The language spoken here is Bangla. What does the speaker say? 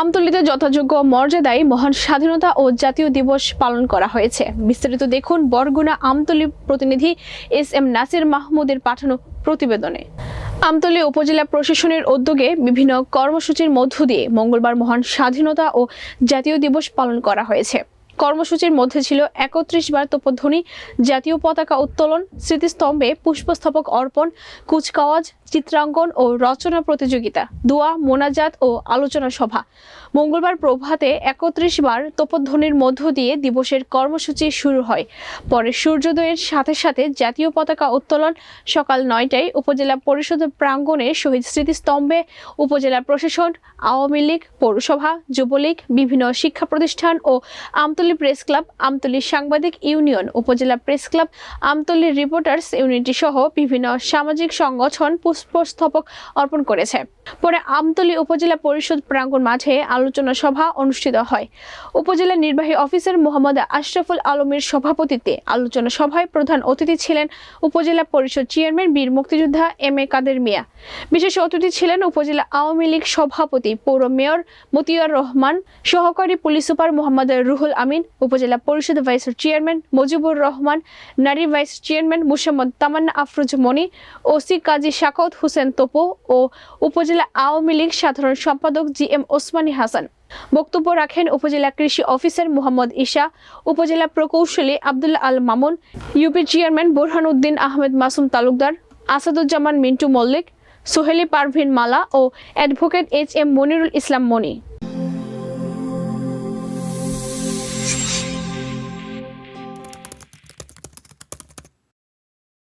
আমতলিতে যথাযোগ্য মর্যাদায় মহান স্বাধীনতা ও জাতীয় দিবস পালন করা হয়েছে। বিস্তারিত দেখুন বরগুনা আমতলি প্রতিনিধি এস এম নাসির মাহমুদের পাঠানো প্রতিবেদনে। আমতলি উপজেলা প্রশাসনের উদ্যোগে বিভিন্ন কর্মসূচির মধ্য দিয়ে মঙ্গলবার মহান স্বাধীনতা ও জাতীয় দিবস পালন করা হয়েছে। কর্মসূচির মধ্যে ছিল একত্রিশ বার তোপধ্বনি, জাতীয় পতাকা উত্তোলন, স্মৃতিস্তম্ভে পুষ্পস্তবক অর্পণ, কুচকাওয়াজ, চিত্রাঙ্কন ও রচনা প্রতিযোগিতা, দোয়া, মোনাজাত ও আলোচনা সভা। মঙ্গলবার প্রভাতে একত্রিশ বার তোপধ্বনির মধ্য দিয়ে দিবসের কর্মসূচি শুরু হয়। পরে সূর্যোদয়ের সাথে সাথে জাতীয় পতাকা উত্তোলন সকাল নয়টায় উপজেলা পরিষদ প্রাঙ্গণে শহীদ স্মৃতিস্তম্ভে উপজেলা প্রশাসন, আওয়ামী লীগ, পৌরসভা, যুবলীগ, বিভিন্ন শিক্ষা প্রতিষ্ঠান ও আমতলী প্রেস ক্লাব, আমতলী সাংবাদিক ইউনিয়ন, উপজেলা press club, Amtali reporters unity সহ বিভিন্ন সামাজিক সংগঠন পুষ্পস্তবক অর্পণ করেছে। পরে আমতলী উপজেলা পরিষদ প্রাঙ্গণ মাঠে আলোচনা সভা অনুষ্ঠিত হয়। উপজেলা নির্বাহী অফিসার মোহাম্মদ আশরাফুল আলমের সভাপতিত্বে আলোচনা সভায় প্রধান অতিথি ছিলেন উপজেলা পরিষদ চেয়ারম্যান বীর মুক্তিযোদ্ধা এম এ কাদের মিয়া। বিশেষ অতিথি ছিলেন উপজেলা আওয়ামী লীগ সভাপতি পৌর মেয়র মতিয়ার রহমান, সহকারী পুলিশ সুপার মোহাম্মদ রুহুল আমিন উপজেলা পরিষদ ভাইস চেয়ারম্যান মুজিবুর রহমান, নারী vice chairman Musammat Tamanna Afroz Moni, O C Kazi Shakat Hossain তোপো ও উপজেলা আওয়ামী লীগ সাধারণ সম্পাদক জি এম ওসমানী হাসান। বক্তব্য রাখেন উপজেলা কৃষি অফিসার মোহাম্মদ ঈশা, উপজেলা প্রকৌশলী Abdullah Al Mamun, U P chairman Borhan Uddin Ahmed Masum Talukdar, Asaduzzaman Mintu Mallik, Soheli Parvin Mala ও advocate H M Monirul Islam Moni.